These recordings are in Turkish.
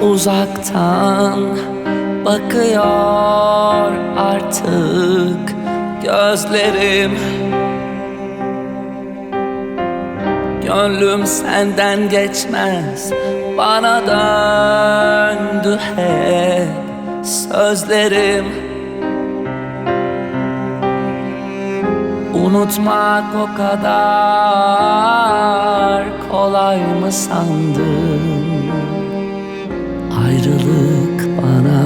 uzaktan bakıyor artık gözlerim. Gönlüm senden geçmez bana döndü hep sözlerim. Unutmak o kadar kolay mı sandın Ayrılık bana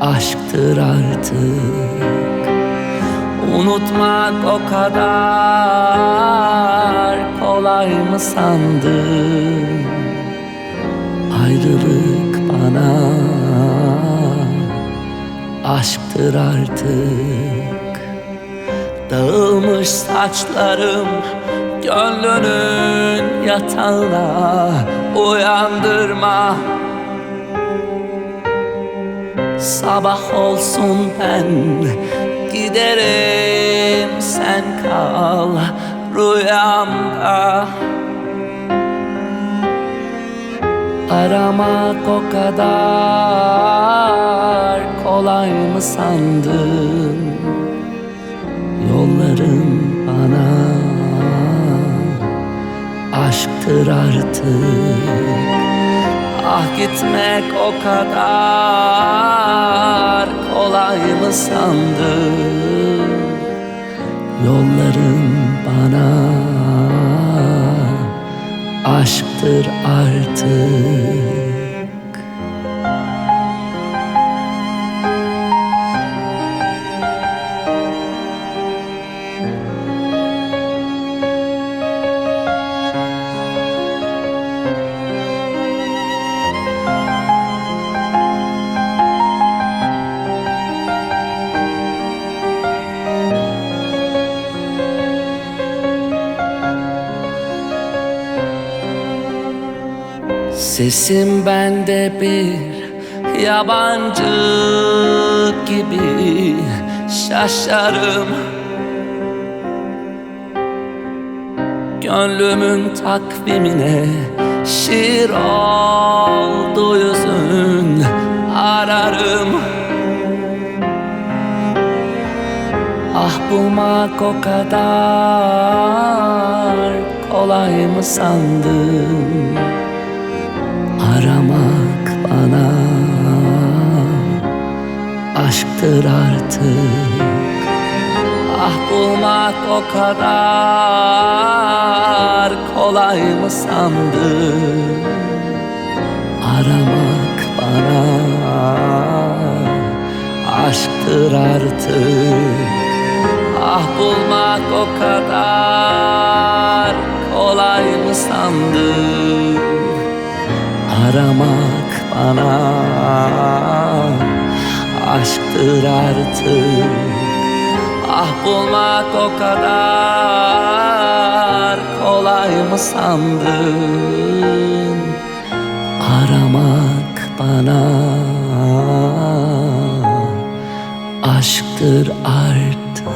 aşktır artık. Unutmak o kadar kolay mı sandın? Ayrılık bana aşktır artık. Dağılmış saçlarım gönlünün yatağına uyandırma. Sabah olsun ben giderim sen kal rüyamda. Aramak o kadar kolay mı sandın aşktır artık. Ah gitmek o kadar kolay mı sandın? Yolların bana aşktır artık Sesim bende bir yabancı gibi. Şaşarım. Gönlümün takvimine şiir oldu yüzün. Ararım. Ah bulmak o kadar kolay mı sandın Aramak bana aşktır artık. Ah bulmak o kadar kolay mı sandın? Aramak bana aşktır artık. Ah bulmak o kadar kolay mı sandın Aramak bana. Aşktır artık. Ah bulmak o kadar kolay mı sandın? Aramak bana. Aşktır artık